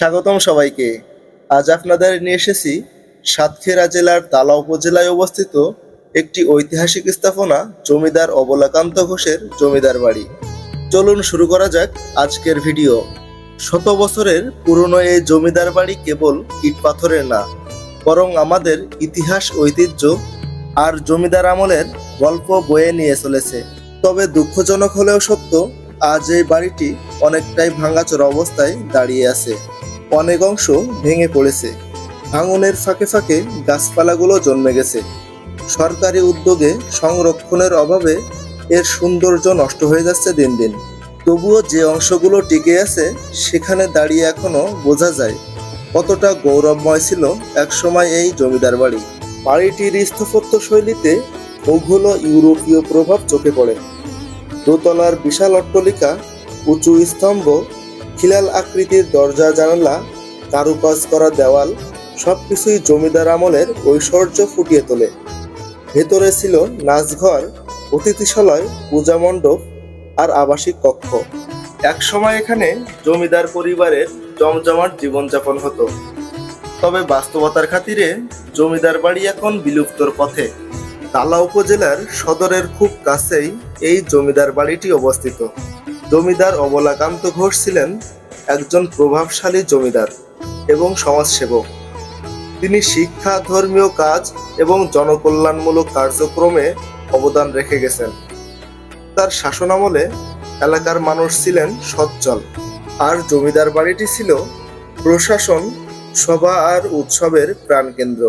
স্বাগতম সবাইকে। আজ আপনাদের নিয়ে এসেছি সাতক্ষীরা জেলার তালা উপজেলায় অবস্থিত একটি ঐতিহাসিক স্থাপনা, জমিদার অবলাকান্ত ঘোষের জমিদার বাড়ি। চলুন শুরু করা যাক আজকের ভিডিও। শত বছরের পুরনো এই জমিদার বাড়ি কেবল ইট পাথরের না, বরং আমাদের ইতিহাস, ঐতিহ্য আর জমিদার আমলের গল্প বয়ে নিয়ে চলেছে। তবে দুঃখজনক হলেও সত্য, আজ এই বাড়িটি অনেকটাই ভাঙাচোরা অবস্থায় দাঁড়িয়ে আছে। অনেক অংশ ভেঙে পড়েছে। ভাঙনের ফাঁকে ফাঁকে গাছপালাগুলো জন্মে গেছে। সরকারি উদ্যোগে সংরক্ষণের অভাবে এর সৌন্দর্য নষ্ট হয়ে যাচ্ছে দিন দিন। তবুও যে অংশগুলো টিকে আছে, সেখানে দাঁড়িয়ে এখনও বোঝা যায় কতটা গৌরবময় ছিল একসময় এই জমিদার বাড়ি। বাড়িটির স্থাপত্য শৈলীতে মুঘল ইউরোপীয় প্রভাব চোখে পড়ে। দোতলার বিশাল অট্টলিকা, উঁচু স্তম্ভ খিলাল আকৃতির দরজা, জানালা, কারুকাজ করা দেওয়াল সবকিছুই জমিদার আমলের ঐশ্বর্য ফুটিয়ে তোলে। ভেতরে ছিল নাচঘর, অতিথিশালয়, পূজা মণ্ডপ আর আবাসিক কক্ষ। একসময় এখানে জমিদার পরিবারের জমজমাট জীবনযাপন হতো। তবে বাস্তবতার খাতিরে জমিদার বাড়ি এখন বিলুপ্তর পথে। তালা উপজেলার সদরের খুব কাছেই এই জমিদার বাড়িটি অবস্থিত। জমিদার অবলাকান্ত ঘোষ ছিলেন একজন প্রভাবশালী জমিদার এবং সমাজসেবক। তিনি শিক্ষা, ধর্মীয় কাজ এবং জনকল্যাণমূলক কার্যক্রমে অবদান রেখে গেছেন। তার শাসনামলে এলাকার মানুষ ছিলেন সচ্ছল। আর জমিদার বাড়িটি ছিল প্রশাসন, সভা আর উৎসবের প্রাণকেন্দ্র।